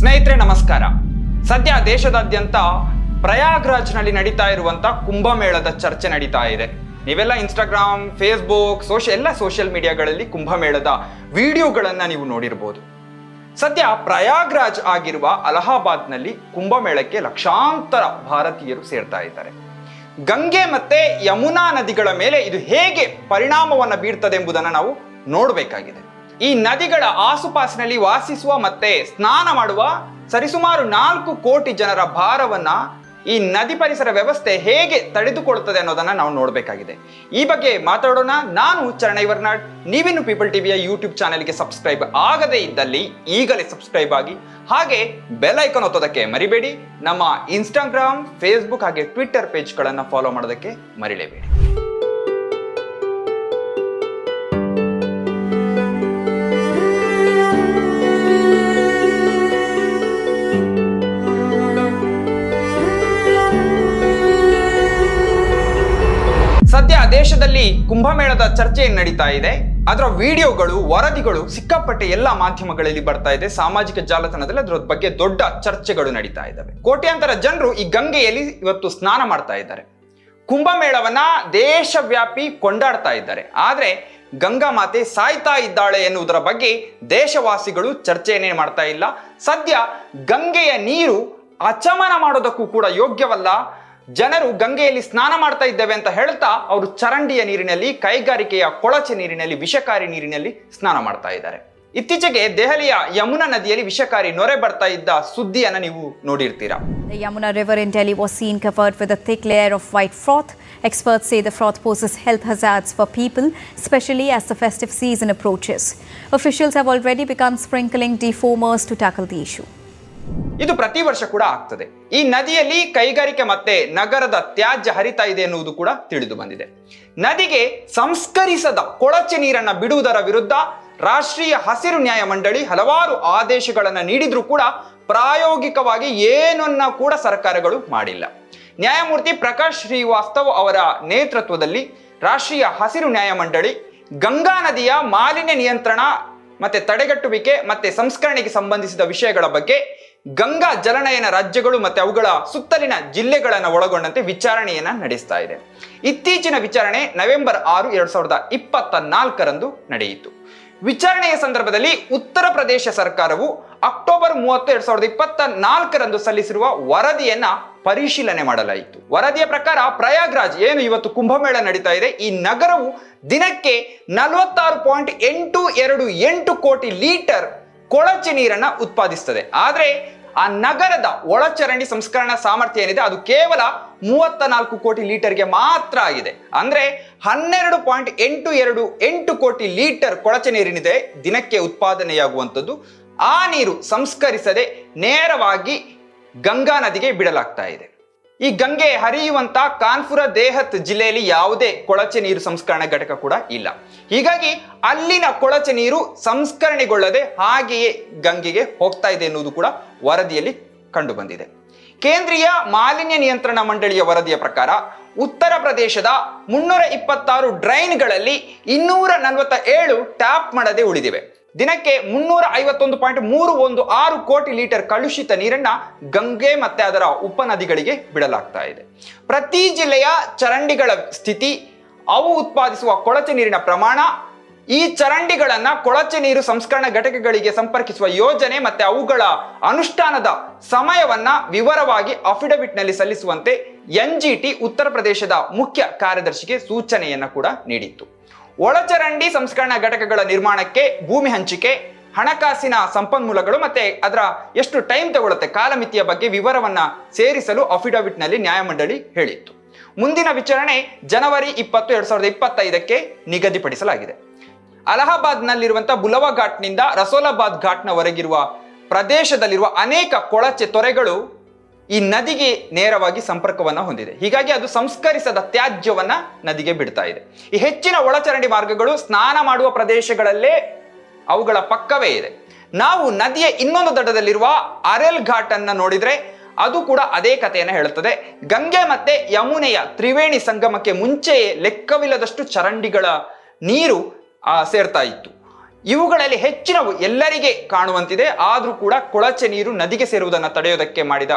ಸ್ನೇಹಿತರೆ, ನಮಸ್ಕಾರ. ಸದ್ಯ ದೇಶದಾದ್ಯಂತ ಪ್ರಯಾಗ್ರಾಜ್ನಲ್ಲಿ ನಡೀತಾ ಇರುವಂತ ಕುಂಭಮೇಳದ ಚರ್ಚೆ ನಡೀತಾ ಇದೆ. ನೀವೆಲ್ಲ ಇನ್ಸ್ಟಾಗ್ರಾಮ್ ಫೇಸ್ಬುಕ್ ಸೋಷಿಯಲ್ ಎಲ್ಲ ಸೋಷಿಯಲ್ ಮೀಡಿಯಾಗಳಲ್ಲಿ ಕುಂಭಮೇಳದ ವಿಡಿಯೋಗಳನ್ನ ನೀವು ನೋಡಿರ್ಬೋದು. ಸದ್ಯ ಪ್ರಯಾಗ್ರಾಜ್ ಆಗಿರುವ ಅಲಹಾಬಾದ್ನಲ್ಲಿ ಕುಂಭಮೇಳಕ್ಕೆ ಲಕ್ಷಾಂತರ ಭಾರತೀಯರು ಸೇರ್ತಾ ಇದ್ದಾರೆ. ಗಂಗೆ ಮತ್ತೆ ಯಮುನಾ ನದಿಗಳ ಮೇಲೆ ಇದು ಹೇಗೆ ಪರಿಣಾಮವನ್ನು ಬೀರ್ತದೆ ಎಂಬುದನ್ನು ನಾವು ನೋಡಬೇಕಾಗಿದೆ. ಈ ನದಿಗಳ ಆಸುಪಾಸಿನಲ್ಲಿ ವಾಸಿಸುವ ಮತ್ತೆ ಸ್ನಾನ ಮಾಡುವ ಸರಿಸುಮಾರು ನಾಲ್ಕು ಕೋಟಿ ಜನರ ಭಾರವನ್ನ ಈ ನದಿ ಪರಿಸರ ವ್ಯವಸ್ಥೆ ಹೇಗೆ ತಡೆದುಕೊಳ್ಳುತ್ತದೆ ಅನ್ನೋದನ್ನ ನಾವು ನೋಡಬೇಕಾಗಿದೆ. ಈ ಬಗ್ಗೆ ಮಾತಾಡೋಣ. ನಾನು ಚರಣೈ ವರ್ನಾಡ್. ನೀವಿನ್ನು ಪೀಪಲ್ ಟಿವಿಯ ಯೂಟ್ಯೂಬ್ ಚಾನೆಲ್ಗೆ ಸಬ್ಸ್ಕ್ರೈಬ್ ಆಗದೇ ಇದ್ದಲ್ಲಿ ಈಗಲೇ ಸಬ್ಸ್ಕ್ರೈಬ್ ಆಗಿ. ಹಾಗೆ ಬೆಲ್ ಐಕಾನ್ ಒತ್ತೋದಕ್ಕೆ ಮರಿಬೇಡಿ. ನಮ್ಮ ಇನ್ಸ್ಟಾಗ್ರಾಮ್, ಫೇಸ್ಬುಕ್ ಹಾಗೆ ಟ್ವಿಟ್ಟರ್ ಪೇಜ್ಗಳನ್ನು ಫಾಲೋ ಮಾಡೋದಕ್ಕೆ ಮರಿಲೇಬೇಡಿ. ಕುಂಭಮೇಳದ ಚರ್ಚೆ ನಡೀತಾ ಇದೆ. ಅದರ ವಿಡಿಯೋಗಳು, ವರದಿಗಳು ಸಿಕ್ಕಾಪಟ್ಟೆ ಎಲ್ಲ ಮಾಧ್ಯಮಗಳಲ್ಲಿ ಬರ್ತಾ ಇದೆ. ಸಾಮಾಜಿಕ ಜಾಲತಾಣದಲ್ಲಿ ಅದರ ಬಗ್ಗೆ ದೊಡ್ಡ ಚರ್ಚೆಗಳು ನಡೀತಾ ಇದ್ದಾವೆ. ಕೋಟ್ಯಾಂತರ ಜನರು ಈ ಗಂಗೆಯಲ್ಲಿ ಇವತ್ತು ಸ್ನಾನ ಮಾಡ್ತಾ ಇದ್ದಾರೆ. ಕುಂಭಮೇಳವನ್ನ ದೇಶವ್ಯಾಪಿ ಕೊಂಡಾಡ್ತಾ ಇದ್ದಾರೆ. ಆದ್ರೆ ಗಂಗಾ ಮಾತೆ ಸಾಯ್ತಾ ಇದ್ದಾಳೆ ಎನ್ನುವುದರ ಬಗ್ಗೆ ದೇಶವಾಸಿಗಳು ಚರ್ಚೆಯನ್ನೇ ಮಾಡ್ತಾ ಇಲ್ಲ. ಸದ್ಯ ಗಂಗೆಯ ನೀರು ಅಚಮನ ಮಾಡೋದಕ್ಕೂ ಕೂಡ ಯೋಗ್ಯವಲ್ಲ. ಜನರು ಗಂಗೆಯಲ್ಲಿ ಸ್ನಾನ ಮಾಡ್ತಾ ಇದ್ದೇವೆ ಅಂತ ಹೇಳ್ತಾ ಅವರು ಚರಂಡಿಯ ನೀರಿನಲ್ಲಿ, ಕೈಗಾರಿಕೆಯ ಕೊಳಚೆ ನೀರಿನಲ್ಲಿ, ವಿಷಕಾರಿ ನೀರಿನಲ್ಲಿ ಸ್ನಾನ ಮಾಡ್ತಾ ಇದ್ದಾರೆ ಇತ್ತೀಚೆಗೆ ದೆಹಲಿಯ ಯಮುನಾ ನದಿಯಲ್ಲಿ ವಿಷಕಾರಿ ನೊರೆ ಬರ್ತಾ ಇದ್ದ ಸುದ್ದಿಯನ್ನು ನೀವು ನೋಡಿರ್ತೀರಾ Yamuna river in in was seen covered with thick a of white of white say the say poses froth poses health people specially as the festive the festive season approaches. Already have already defoamers to tackle the issue. ಇದು ಪ್ರತಿ ವರ್ಷ ಕೂಡ ಆಗ್ತದೆ. ಈ ನದಿಯಲ್ಲಿ ಕೈಗಾರಿಕೆ ಮತ್ತೆ ನಗರದ ತ್ಯಾಜ್ಯ ಹರಿತಾ ಇದೆ ಎನ್ನುವುದು ಕೂಡ ತಿಳಿದು ಬಂದಿದೆ. ನದಿಗೆ ಸಂಸ್ಕರಿಸದ ಕೊಳಚೆ ನೀರನ್ನ ಬಿಡುವುದರ ವಿರುದ್ಧ ರಾಷ್ಟ್ರೀಯ ಹಸಿರು ನ್ಯಾಯ ಮಂಡಳಿ ಹಲವಾರು ಆದೇಶಗಳನ್ನು ನೀಡಿದ್ರೂ ಕೂಡ ಪ್ರಾಯೋಗಿಕವಾಗಿ ಏನನ್ನ ಕೂಡ ಸರ್ಕಾರಗಳು ಮಾಡಿಲ್ಲ. ನ್ಯಾಯಮೂರ್ತಿ ಪ್ರಕಾಶ್ ಶ್ರೀವಾಸ್ತವ್ ಅವರ ನೇತೃತ್ವದಲ್ಲಿ ರಾಷ್ಟ್ರೀಯ ಹಸಿರು ನ್ಯಾಯ ಮಂಡಳಿ ಗಂಗಾ ನದಿಯ ಮಾಲಿನ್ಯ ನಿಯಂತ್ರಣ ಮತ್ತೆ ತಡೆಗಟ್ಟುವಿಕೆ ಮತ್ತೆ ಸಂಸ್ಕರಣೆಗೆ ಸಂಬಂಧಿಸಿದ ವಿಷಯಗಳ ಬಗ್ಗೆ ಗಂಗಾ ಜಲನಯನ ರಾಜ್ಯಗಳು ಮತ್ತೆ ಅವುಗಳ ಸುತ್ತಲಿನ ಜಿಲ್ಲೆಗಳನ್ನು ಒಳಗೊಂಡಂತೆ ವಿಚಾರಣೆಯನ್ನ ನಡೆಸ್ತಾ ಇದೆ. ಇತ್ತೀಚಿನ ವಿಚಾರಣೆ ನವೆಂಬರ್ ಆರು, ಎರಡ್ ಸಾವಿರದ ಇಪ್ಪತ್ತ ನಾಲ್ಕರಂದು ನಡೆಯಿತು. ವಿಚಾರಣೆಯ ಸಂದರ್ಭದಲ್ಲಿ ಉತ್ತರ ಪ್ರದೇಶ ಸರ್ಕಾರವು ಅಕ್ಟೋಬರ್ ಮೂವತ್ತು, ಎರಡ್ ಸಾವಿರದ ಇಪ್ಪತ್ತ ನಾಲ್ಕರಂದು ಸಲ್ಲಿಸಿರುವ ವರದಿಯನ್ನ ಪರಿಶೀಲನೆ ಮಾಡಲಾಯಿತು. ವರದಿಯ ಪ್ರಕಾರ ಪ್ರಯಾಗ್ರಾಜ್ ಏನು ಇವತ್ತು ಕುಂಭಮೇಳ ನಡೀತಾ ಇದೆ, ಈ ನಗರವು ದಿನಕ್ಕೆ ನಲವತ್ತಾರು ಪಾಯಿಂಟ್ ಎಂಟು ಎರಡು ಎಂಟು ಕೋಟಿ ಲೀಟರ್ ಕೊಳಚೆ ನೀರನ್ನ ಉತ್ಪಾದಿಸ್ತದೆ. ಆದರೆ ಆ ನಗರದ ಒಳಚರಂಡಿ ಸಂಸ್ಕರಣಾ ಸಾಮರ್ಥ್ಯ ಏನಿದೆ, ಅದು ಕೇವಲ ಮೂವತ್ತ ನಾಲ್ಕು ಕೋಟಿ ಲೀಟರ್ಗೆ ಮಾತ್ರ ಆಗಿದೆ. ಅಂದ್ರೆ ಹನ್ನೆರಡು ಪಾಯಿಂಟ್ ಎಂಟು ಎರಡು ಎಂಟು ಕೋಟಿ ಲೀಟರ್ ಕೊಳಚೆ ನೀರಿನಿದೆ ದಿನಕ್ಕೆ ಉತ್ಪಾದನೆಯಾಗುವಂಥದ್ದು. ಆ ನೀರು ಸಂಸ್ಕರಿಸದೆ ನೇರವಾಗಿ ಗಂಗಾ ನದಿಗೆ ಬಿಡಲಾಗ್ತಾ ಇದೆ. ಈ ಗಂಗೆ ಹರಿಯುವಂತ ಕಾನ್ಪುರ ದೇಹತ್ ಜಿಲ್ಲೆಯಲ್ಲಿ ಯಾವುದೇ ಕೊಳಚೆ ನೀರು ಸಂಸ್ಕರಣಾ ಘಟಕ ಕೂಡ ಇಲ್ಲ. ಹೀಗಾಗಿ ಅಲ್ಲಿನ ಕೊಳಚೆ ನೀರು ಸಂಸ್ಕರಣೆಗೊಳ್ಳದೆ ಹಾಗೆಯೇ ಗಂಗೆಗೆ ಹೋಗ್ತಾ ಇದೆ ಎನ್ನುವುದು ಕೂಡ ವರದಿಯಲ್ಲಿ ಕಂಡು ಬಂದಿದೆ ಕೇಂದ್ರೀಯ ಮಾಲಿನ್ಯ ನಿಯಂತ್ರಣ ಮಂಡಳಿಯ ವರದಿಯ ಪ್ರಕಾರ ಉತ್ತರ ಪ್ರದೇಶದ ಮುನ್ನೂರ ಇಪ್ಪತ್ತಾರು ಡ್ರೈನ್ಗಳಲ್ಲಿ ಇನ್ನೂರ ನಲವತ್ತ ಏಳು ಟ್ಯಾಪ್ ಮಾಡದೆ ಉಳಿದಿವೆ. ದಿನಕ್ಕೆ ಮುನ್ನೂರ ಐವತ್ತೊಂದು ಪಾಯಿಂಟ್ ಮೂರು ಒಂದು ಆರು ಕೋಟಿ ಲೀಟರ್ ಕಲುಷಿತ ನೀರನ್ನ ಗಂಗೆ ಮತ್ತೆ ಅದರ ಉಪನದಿಗಳಿಗೆ ಬಿಡಲಾಗ್ತಾ ಇದೆ. ಪ್ರತಿ ಜಿಲ್ಲೆಯ ಚರಂಡಿಗಳ ಸ್ಥಿತಿ, ಅವು ಉತ್ಪಾದಿಸುವ ಕೊಳಚೆ ನೀರಿನ ಪ್ರಮಾಣ, ಈ ಚರಂಡಿಗಳನ್ನ ಕೊಳಚೆ ನೀರು ಸಂಸ್ಕರಣಾ ಘಟಕಗಳಿಗೆ ಸಂಪರ್ಕಿಸುವ ಯೋಜನೆ ಮತ್ತೆ ಅವುಗಳ ಅನುಷ್ಠಾನದ ಸಮಯವನ್ನ ವಿವರವಾಗಿ ಅಫಿಡವಿಟ್ನಲ್ಲಿ ಸಲ್ಲಿಸುವಂತೆ ಎನ್ಜಿಟಿ ಉತ್ತರ ಪ್ರದೇಶದ ಮುಖ್ಯ ಕಾರ್ಯದರ್ಶಿಗೆ ಸೂಚನೆಯನ್ನ ಕೂಡ ನೀಡಿತ್ತು. ಒಳಚರಂಡಿ ಸಂಸ್ಕರಣಾ ಘಟಕಗಳ ನಿರ್ಮಾಣಕ್ಕೆ, ಭೂಮಿ ಹಂಚಿಕೆ, ಹಣಕಾಸಿನ ಸಂಪನ್ಮೂಲಗಳು ಮತ್ತೆ ಅದರ ಎಷ್ಟು ಟೈಮ್ ತಗೊಳುತ್ತೆ, ಕಾಲಮಿತಿಯ ಬಗ್ಗೆ ವಿವರವನ್ನ ಸೇರಿಸಲು ಅಫಿಡವಿಟ್ನಲ್ಲಿ ನ್ಯಾಯಮಂಡಳಿ ಹೇಳಿತ್ತು. ಮುಂದಿನ ವಿಚಾರಣೆ ಜನವರಿ ಇಪ್ಪತ್ತು, ಎರಡ್ ಸಾವಿರದ ಇಪ್ಪತ್ತೈದಕ್ಕೆ ನಿಗದಿಪಡಿಸಲಾಗಿದೆ. ಅಲಹಾಬಾದ್ನಲ್ಲಿರುವಂತಹ ಬುಲವಾ ಘಾಟ್ನಿಂದ ರಸೋಲಾಬಾದ್ ಘಾಟ್ನವರೆಗಿರುವ ಪ್ರದೇಶದಲ್ಲಿರುವ ಅನೇಕ ಕೊಳಚೆ ತೊರೆಗಳು ಈ ನದಿಗೆ ನೇರವಾಗಿ ಸಂಪರ್ಕವನ್ನು ಹೊಂದಿದೆ. ಹೀಗಾಗಿ ಅದು ಸಂಸ್ಕರಿಸದ ತ್ಯಾಜ್ಯವನ್ನ ನದಿಗೆ ಬಿಡ್ತಾ ಇದೆ. ಈ ಹೆಚ್ಚಿನ ಒಳಚರಂಡಿ ಮಾರ್ಗಗಳು ಸ್ನಾನ ಮಾಡುವ ಪ್ರದೇಶಗಳಲ್ಲೇ ಅವುಗಳ ಪಕ್ಕವೇ ಇದೆ. ನಾವು ನದಿಯ ಇನ್ನೊಂದು ದಡದಲ್ಲಿರುವ ಅರೆಲ್ ಘಾಟ್ ಅನ್ನ ನೋಡಿದ್ರೆ ಅದು ಕೂಡ ಅದೇ ಕಥೆಯನ್ನು ಹೇಳುತ್ತದೆ. ಗಂಗೆ ಮತ್ತೆ ಯಮುನೆಯ ತ್ರಿವೇಣಿ ಸಂಗಮಕ್ಕೆ ಮುಂಚೆಯೇ ಲೆಕ್ಕವಿಲ್ಲದಷ್ಟು ಚರಂಡಿಗಳ ನೀರು ಸೇರ್ತಾ ಇತ್ತು. ಇವುಗಳಲ್ಲಿ ಹೆಚ್ಚಿನವು ಎಲ್ಲರಿಗೆ ಕಾಣುವಂತಿದೆ. ಆದರೂ ಕೂಡ ಕೊಳಚೆ ನೀರು ನದಿಗೆ ಸೇರುವುದನ್ನು ತಡೆಯೋದಕ್ಕೆ ಮಾಡಿದ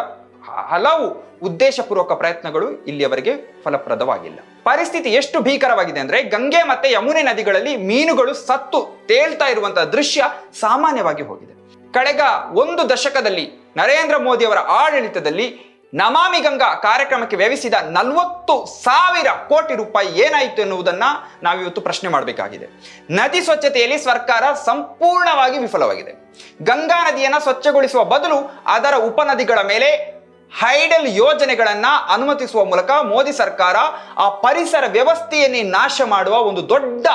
ಹಲವು ಉದ್ದೇಶಪೂರ್ವಕ ಪ್ರಯತ್ನಗಳು ಇಲ್ಲಿಯವರೆಗೆ ಫಲಪ್ರದವಾಗಿಲ್ಲ. ಪರಿಸ್ಥಿತಿ ಎಷ್ಟು ಭೀಕರವಾಗಿದೆ ಅಂದ್ರೆ ಗಂಗೆ ಮತ್ತೆ ಯಮುನೆ ನದಿಗಳಲ್ಲಿ ಮೀನುಗಳು ಸತ್ತು ತೇಲ್ತಾ ಇರುವಂತಹ ದೃಶ್ಯ ಸಾಮಾನ್ಯವಾಗಿ ಹೋಗಿದೆ. ಕಳೆದ ಒಂದು ದಶಕದಲ್ಲಿ ನರೇಂದ್ರ ಮೋದಿಯವರ ಆಡಳಿತದಲ್ಲಿ ನಮಾಮಿ ಗಂಗಾ ಕಾರ್ಯಕ್ರಮಕ್ಕೆ ವ್ಯವಿಸಿದ ನಲವತ್ತು ಸಾವಿರ ಕೋಟಿ ರೂಪಾಯಿ ಏನಾಯಿತು ಎನ್ನುವುದನ್ನ ನಾವಿವತ್ತು ಪ್ರಶ್ನೆ ಮಾಡಬೇಕಾಗಿದೆ. ನದಿ ಸ್ವಚ್ಛತೆಯಲ್ಲಿ ಸರ್ಕಾರ ಸಂಪೂರ್ಣವಾಗಿ ವಿಫಲವಾಗಿದೆ. ಗಂಗಾ ನದಿಯನ್ನು ಸ್ವಚ್ಛಗೊಳಿಸುವ ಬದಲು ಅದರ ಉಪನದಿಗಳ ಮೇಲೆ ಹೈಡಲ್ ಯೋಜನೆಗಳನ್ನ ಅನುಮತಿಸುವ ಮೂಲಕ ಮೋದಿ ಸರ್ಕಾರ ಆ ಪರಿಸರ ವ್ಯವಸ್ಥೆಯನ್ನೇ ನಾಶ ಮಾಡುವ ಒಂದು ದೊಡ್ಡ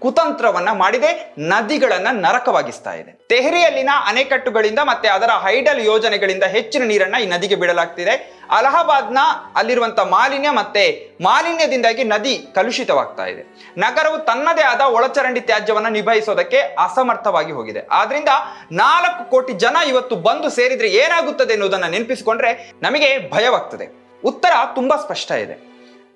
ಕುತಂತ್ರವನ್ನ ಮಾಡಿದೆ, ನದಿಗಳನ್ನ ನರಕವಾಗಿಸ್ತಾ ಇದೆ. ತೆಹರಿಯಲ್ಲಿನ ಅಣೆಕಟ್ಟುಗಳಿಂದ ಮತ್ತೆ ಅದರ ಹೈಡಲ್ ಯೋಜನೆಗಳಿಂದ ಹೆಚ್ಚಿನ ನೀರನ್ನ ಈ ನದಿಗೆ ಬಿಡಲಾಗ್ತಿದೆ. ಅಲಹಾಬಾದ್ನ ಅಲ್ಲಿರುವಂತ ಮಾಲಿನ್ಯ ಮತ್ತೆ ಮಾಲಿನ್ಯದಿಂದಾಗಿ ನದಿ ಕಲುಷಿತವಾಗ್ತಾ ಇದೆ. ನಗರವು ತನ್ನದೇ ಆದ ಒಳಚರಂಡಿ ತ್ಯಾಜ್ಯವನ್ನ ನಿಭಾಯಿಸೋದಕ್ಕೆ ಅಸಮರ್ಥವಾಗಿ ಹೋಗಿದೆ. ಆದ್ರಿಂದ ನಾಲ್ಕು ಕೋಟಿ ಜನ ಇವತ್ತು ಬಂದು ಸೇರಿದ್ರೆ ಏನಾಗುತ್ತದೆ ಎನ್ನುವುದನ್ನ ನೆನಪಿಸಿಕೊಂಡ್ರೆ ನಮಗೆ ಭಯವಾಗ್ತದೆ. ಉತ್ತರ ತುಂಬಾ ಸ್ಪಷ್ಟ ಇದೆ.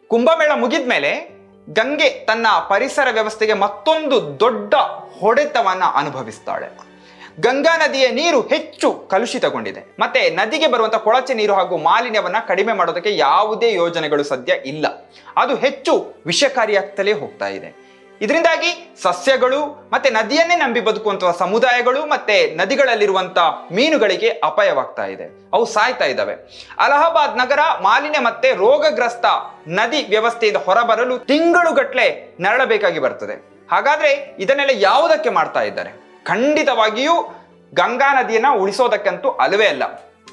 ಕುಂಭಮೇಳ ಮುಗಿದ ಮೇಲೆ ಗಂಗೆ ತನ್ನ ಪರಿಸರ ವ್ಯವಸ್ಥೆಗೆ ಮತ್ತೊಂದು ದೊಡ್ಡ ಹೊಡೆತವನ್ನು ಅನುಭವಿಸ್ತಾಳೆ. ಗಂಗಾ ನದಿಯ ನೀರು ಹೆಚ್ಚು ಕಲುಷಿತಗೊಂಡಿದೆ. ಮತ್ತೆ ನದಿಗೆ ಬರುವಂತಹ ಕೊಳಚೆ ನೀರು ಹಾಗೂ ಮಾಲಿನ್ಯವನ್ನ ಕಡಿಮೆ ಮಾಡೋದಕ್ಕೆ ಯಾವುದೇ ಯೋಜನೆಗಳು ಸದ್ಯ ಇಲ್ಲ. ಅದು ಹೆಚ್ಚು ವಿಷಕಾರಿಯಾಗ್ತಲೇ ಹೋಗ್ತಾ ಇದೆ. ಇದರಿಂದಾಗಿ ಸಸ್ಯಗಳು ಮತ್ತೆ ನದಿಯನ್ನೇ ನಂಬಿ ಬದುಕುವಂತಹ ಸಮುದಾಯಗಳು ಮತ್ತೆ ನದಿಗಳಲ್ಲಿರುವಂತಹ ಮೀನುಗಳಿಗೆ ಅಪಾಯವಾಗ್ತಾ ಇದೆ. ಅವು ಸಾಯ್ತಾ ಇದ್ದಾವೆ. ಅಲಹಾಬಾದ್ ನಗರ ಮಾಲಿನ್ಯ ಮತ್ತೆ ರೋಗಗ್ರಸ್ತ ನದಿ ವ್ಯವಸ್ಥೆಯಿಂದ ಹೊರಬರಲು ತಿಂಗಳುಗಟ್ಟಲೆ ನರಳಬೇಕಾಗಿ ಬರ್ತದೆ. ಹಾಗಾದ್ರೆ ಇದನ್ನೆಲ್ಲ ಯಾವುದಕ್ಕೆ ಮಾಡ್ತಾ ಇದ್ದಾರೆ? ಖಂಡಿತವಾಗಿಯೂ ಗಂಗಾ ನದಿಯನ್ನ ಉಳಿಸೋದಕ್ಕಂತೂ ಅಲವೇ ಅಲ್ಲ.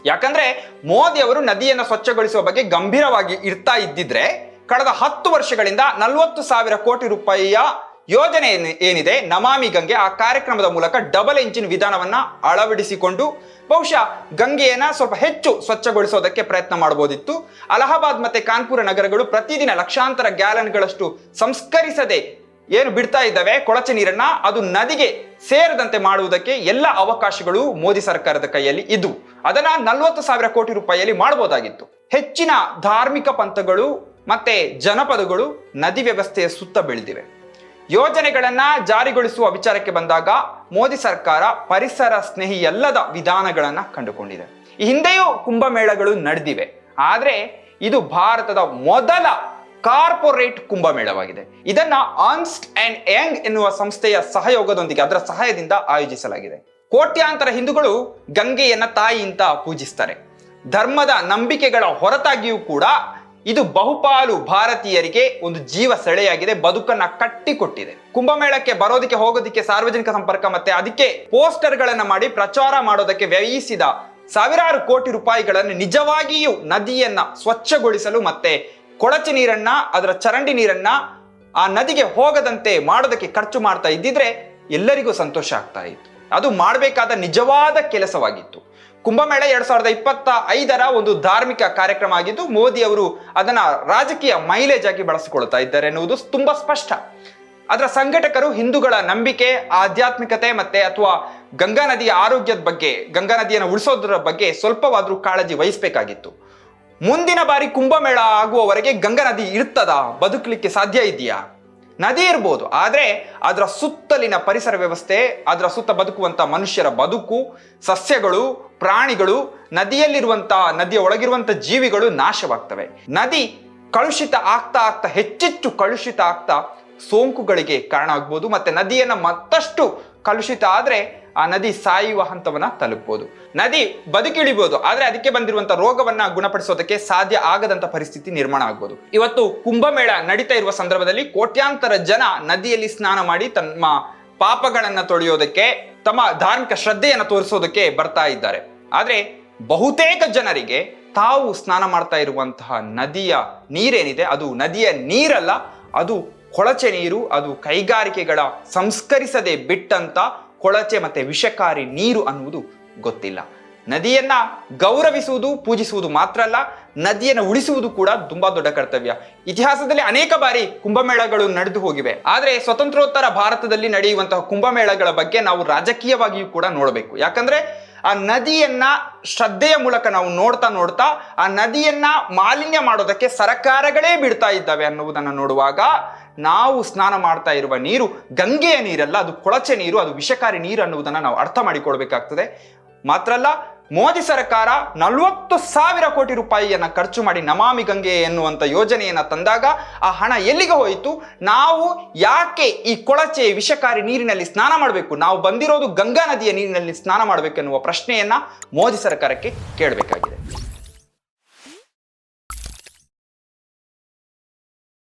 ಯಾಕಂದ್ರೆ ಮೋದಿ ಅವರು ನದಿಯನ್ನ ಸ್ವಚ್ಛಗೊಳಿಸುವ ಬಗ್ಗೆ ಗಂಭೀರವಾಗಿ ಇರ್ತಾ ಇದ್ದಿದ್ರೆ, ಕಳೆದ ಹತ್ತು ವರ್ಷಗಳಿಂದ ನಲವತ್ತು ಸಾವಿರ ಕೋಟಿ ರೂಪಾಯಿಯ ಯೋಜನೆ ಏನಿದೆ? ನಮಾಮಿ ಗಂಗೆ ಆ ಕಾರ್ಯಕ್ರಮದ ಮೂಲಕ ಡಬಲ್ ಇಂಜಿನ್ ವಿಧಾನವನ್ನ ಅಳವಡಿಸಿಕೊಂಡು ಬಹುಶಃ ಗಂಗೆಯನ್ನ ಸ್ವಲ್ಪ ಹೆಚ್ಚು ಸ್ವಚ್ಛಗೊಳಿಸೋದಕ್ಕೆ ಪ್ರಯತ್ನ ಮಾಡಬಹುದಿತ್ತು. ಅಲಹಾಬಾದ್ ಮತ್ತೆ ಕಾನ್ಪುರ ನಗರಗಳು ಪ್ರತಿದಿನ ಲಕ್ಷಾಂತರ ಗ್ಯಾಲನ್ಗಳಷ್ಟು ಸಂಸ್ಕರಿಸದೆ ಏನು ಬಿಡ್ತಾ ಇದ್ದಾವೆ? ಕೊಳಚೆ ನೀರನ್ನ ಅದು ನದಿಗೆ ಸೇರದಂತೆ ಮಾಡುವುದಕ್ಕೆ ಎಲ್ಲ ಅವಕಾಶಗಳು ಮೋದಿ ಸರ್ಕಾರದ ಕೈಯಲ್ಲಿ ಇದ್ದು, ಅದನ್ನ ನಲ್ವತ್ತು ಸಾವಿರ ಕೋಟಿ ರೂಪಾಯಿಯಲ್ಲಿ ಮಾಡಬಹುದಾಗಿತ್ತು. ಹೆಚ್ಚಿನ ಧಾರ್ಮಿಕ ಪಂಥಗಳು ಮತ್ತೆ ಜನಪದಗಳು ನದಿ ವ್ಯವಸ್ಥೆಯ ಸುತ್ತ ಬೆಳೆದಿವೆ. ಯೋಜನೆಗಳನ್ನ ಜಾರಿಗೊಳಿಸುವ ವಿಚಾರಕ್ಕೆ ಬಂದಾಗ ಮೋದಿ ಸರ್ಕಾರ ಪರಿಸರ ಸ್ನೇಹಿ ಎಲ್ಲದ ವಿಧಾನಗಳನ್ನ ಕಂಡುಕೊಂಡಿದೆ. ಈ ಹಿಂದೆಯೂ ಕುಂಭಮೇಳಗಳು ನಡೆದಿವೆ. ಆದರೆ ಇದು ಭಾರತದ ಮೊದಲ ಕಾರ್ಪೊರೇಟ್ ಕುಂಭಮೇಳವಾಗಿದೆ. ಇದನ್ನ ಅನ್ಸ್ಟ್ ಅಂಡ್ ಯಂಗ್ ಎನ್ನುವ ಸಂಸ್ಥೆಯ ಸಹಯೋಗದೊಂದಿಗೆ ಅದರ ಸಹಾಯದಿಂದ ಆಯೋಜಿಸಲಾಗಿದೆ. ಕೋಟ್ಯಾಂತರ ಹಿಂದೂಗಳು ಗಂಗೆಯನ್ನ ತಾಯಿಯಿಂದ ಪೂಜಿಸ್ತಾರೆ. ಧರ್ಮದ ನಂಬಿಕೆಗಳ ಹೊರತಾಗಿಯೂ ಕೂಡ ಇದು ಬಹುಪಾಲು ಭಾರತೀಯರಿಗೆ ಒಂದು ಜೀವ ಸೆಳೆಯಾಗಿದೆ, ಬದುಕನ್ನ ಕಟ್ಟಿಕೊಟ್ಟಿದೆ. ಕುಂಭಮೇಳಕ್ಕೆ ಬರೋದಕ್ಕೆ, ಹೋಗೋದಕ್ಕೆ ಸಾರ್ವಜನಿಕ ಸಂಪರ್ಕ ಮತ್ತೆ ಅದಕ್ಕೆ ಪೋಸ್ಟರ್ಗಳನ್ನು ಮಾಡಿ ಪ್ರಚಾರ ಮಾಡೋದಕ್ಕೆ ವ್ಯಯಿಸಿದ ಸಾವಿರಾರು ಕೋಟಿ ರೂಪಾಯಿಗಳನ್ನು ನಿಜವಾಗಿಯೂ ನದಿಯನ್ನ ಸ್ವಚ್ಛಗೊಳಿಸಲು ಮತ್ತೆ ಕೊಳಚೆ ನೀರನ್ನ, ಅದರ ಚರಂಡಿ ನೀರನ್ನ ಆ ನದಿಗೆ ಹೋಗದಂತೆ ಮಾಡೋದಕ್ಕೆ ಖರ್ಚು ಮಾಡ್ತಾ ಇದ್ದಿದ್ರೆ ಎಲ್ಲರಿಗೂ ಸಂತೋಷ ಆಗ್ತಾ ಇತ್ತು. ಅದು ಮಾಡಬೇಕಾದ ನಿಜವಾದ ಕೆಲಸವಾಗಿತ್ತು. ಕುಂಭಮೇಳ ಎರಡ್ ಸಾವಿರದ ಇಪ್ಪತ್ತ ಐದರ ಒಂದು ಧಾರ್ಮಿಕ ಕಾರ್ಯಕ್ರಮ ಆಗಿದ್ದು, ಮೋದಿ ಅವರು ಅದನ್ನ ರಾಜಕೀಯ ಮೈಲೇಜ್ ಆಗಿ ಬಳಸಿಕೊಳ್ತಾ ಇದ್ದಾರೆ ಎನ್ನುವುದು ತುಂಬಾ ಸ್ಪಷ್ಟ. ಅದರ ಸಂಘಟಕರು ಹಿಂದೂಗಳ ನಂಬಿಕೆ, ಆಧ್ಯಾತ್ಮಿಕತೆ ಮತ್ತೆ ಅಥವಾ ಗಂಗಾ ನದಿಯ ಆರೋಗ್ಯದ ಬಗ್ಗೆ, ಗಂಗಾ ನದಿಯನ್ನು ಉಳಿಸೋದ್ರ ಬಗ್ಗೆ ಸ್ವಲ್ಪವಾದ್ರೂ ಕಾಳಜಿ ವಹಿಸಬೇಕಾಗಿತ್ತು. ಮುಂದಿನ ಬಾರಿ ಕುಂಭಮೇಳ ಆಗುವವರೆಗೆ ಗಂಗಾ ನದಿ ಇರ್ತದ? ಬದುಕಲಿಕ್ಕೆ ಸಾಧ್ಯ ಇದೆಯಾ? ನದಿ ಇರ್ಬೋದು, ಆದರೆ ಅದರ ಸುತ್ತಲಿನ ಪರಿಸರ ವ್ಯವಸ್ಥೆ, ಅದರ ಸುತ್ತ ಬದುಕುವಂತ ಮನುಷ್ಯರ ಬದುಕು, ಸಸ್ಯಗಳು ಪ್ರಾಣಿಗಳು ನದಿಯಲ್ಲಿರುವಂತಹ ನದಿಯ ಒಳಗಿರುವಂಥ ಜೀವಿಗಳು ನಾಶವಾಗ್ತವೆ. ನದಿ ಕಲುಷಿತ ಆಗ್ತಾ ಆಗ್ತಾ, ಹೆಚ್ಚೆಚ್ಚು ಕಲುಷಿತ ಆಗ್ತಾ ಸೋಂಕುಗಳಿಗೆ ಕಾರಣ ಆಗ್ಬೋದು, ಮತ್ತೆ ನದಿಯನ್ನ ಮತ್ತಷ್ಟು ಕಲುಷಿತ ಆದರೆ ಆ ನದಿ ಸಾಯುವ ಹಂತವನ್ನ ತಲುಪಬಹುದು ನದಿ ಬದುಕಿಳಿಬಹುದು ಆದರೆ ಅದಕ್ಕೆ ಬಂದಿರುವಂತಹ ರೋಗವನ್ನ ಗುಣಪಡಿಸೋದಕ್ಕೆ ಸಾಧ್ಯ ಆಗದಂತ ಪರಿಸ್ಥಿತಿ ನಿರ್ಮಾಣ ಆಗ್ಬೋದು. ಇವತ್ತು ಕುಂಭಮೇಳ ನಡೀತಾ ಇರುವ ಸಂದರ್ಭದಲ್ಲಿ ಕೋಟ್ಯಾಂತರ ಜನ ನದಿಯಲ್ಲಿ ಸ್ನಾನ ಮಾಡಿ ತಮ್ಮ ಪಾಪಗಳನ್ನ ತೊಳೆಯೋದಕ್ಕೆ, ತಮ್ಮ ಧಾರ್ಮಿಕ ಶ್ರದ್ಧೆಯನ್ನು ತೋರಿಸೋದಕ್ಕೆ ಬರ್ತಾ ಇದ್ದಾರೆ. ಆದ್ರೆ ಬಹುತೇಕ ಜನರಿಗೆ ತಾವು ಸ್ನಾನ ಮಾಡ್ತಾ ಇರುವಂತಹ ನದಿಯ ನೀರೇನಿದೆ, ಅದು ನದಿಯ ನೀರಲ್ಲ, ಅದು ಕೊಳಚೆ ನೀರು, ಅದು ಕೈಗಾರಿಕೆಗಳ ಸಂಸ್ಕರಿಸದೆ ಬಿಟ್ಟಂತ ಕೊಳಚೆ ಮತ್ತೆ ವಿಷಕಾರಿ ನೀರು ಅನ್ನುವುದು ಗೊತ್ತಿಲ್ಲ. ನದಿಯನ್ನ ಗೌರವಿಸುವುದು, ಪೂಜಿಸುವುದು ಮಾತ್ರ ಅಲ್ಲ, ನದಿಯನ್ನು ಉಳಿಸುವುದು ಕೂಡ ತುಂಬಾ ದೊಡ್ಡ ಕರ್ತವ್ಯ. ಇತಿಹಾಸದಲ್ಲಿ ಅನೇಕ ಬಾರಿ ಕುಂಭಮೇಳಗಳು ನಡೆದು ಹೋಗಿವೆ. ಆದರೆ ಸ್ವತಂತ್ರೋತ್ತರ ಭಾರತದಲ್ಲಿ ನಡೆಯುವಂತಹ ಕುಂಭಮೇಳಗಳ ಬಗ್ಗೆ ನಾವು ರಾಜಕೀಯವಾಗಿಯೂ ಕೂಡ ನೋಡಬೇಕು. ಯಾಕಂದ್ರೆ ಆ ನದಿಯನ್ನ ಶ್ರದ್ಧೆಯ ಮೂಲಕ ನಾವು ನೋಡ್ತಾ ನೋಡ್ತಾ, ಆ ನದಿಯನ್ನ ಮಾಲಿನ್ಯ ಮಾಡೋದಕ್ಕೆ ಸರಕಾರಗಳೇ ಬಿಡ್ತಾ ಇದ್ದಾವೆ ಅನ್ನುವುದನ್ನು ನೋಡುವಾಗ ನಾವು ಸ್ನಾನ ಮಾಡ್ತಾ ಇರುವ ನೀರು, ಗಂಗೆಯ ನೀರಲ್ಲ, ಅದು ಕೊಳಚೆ ನೀರು, ಅದು ವಿಷಕಾರಿ ನೀರು ಅನ್ನುವುದನ್ನು ನಾವು ಅರ್ಥ ಮಾಡಿಕೊಳ್ಬೇಕಾಗ್ತದೆ. ಮಾತ್ರ ಅಲ್ಲ ಮೋದಿ ಸರ್ಕಾರ ನಲವತ್ತು ಸಾವಿರ ಕೋಟಿ ರೂಪಾಯಿಯನ್ನು ಖರ್ಚು ಮಾಡಿ ನಮಾಮಿ ಗಂಗೆ ಎನ್ನುವಂಥ ಯೋಜನೆಯನ್ನು ತಂದಾಗ ಆ ಹಣ ಎಲ್ಲಿಗೆ ಹೋಯಿತು? ನಾವು ಯಾಕೆ ಈ ಕೊಳಚೆ ವಿಷಕಾರಿ ನೀರಿನಲ್ಲಿ ಸ್ನಾನ ಮಾಡಬೇಕು? ನಾವು ಬಂದಿರೋದು ಗಂಗಾ ನದಿಯ ನೀರಿನಲ್ಲಿ ಸ್ನಾನ ಮಾಡಬೇಕೆನ್ನುವ ಪ್ರಶ್ನೆಯನ್ನು ಮೋದಿ ಸರ್ಕಾರಕ್ಕೆ ಕೇಳಬೇಕಾಗಿದೆ.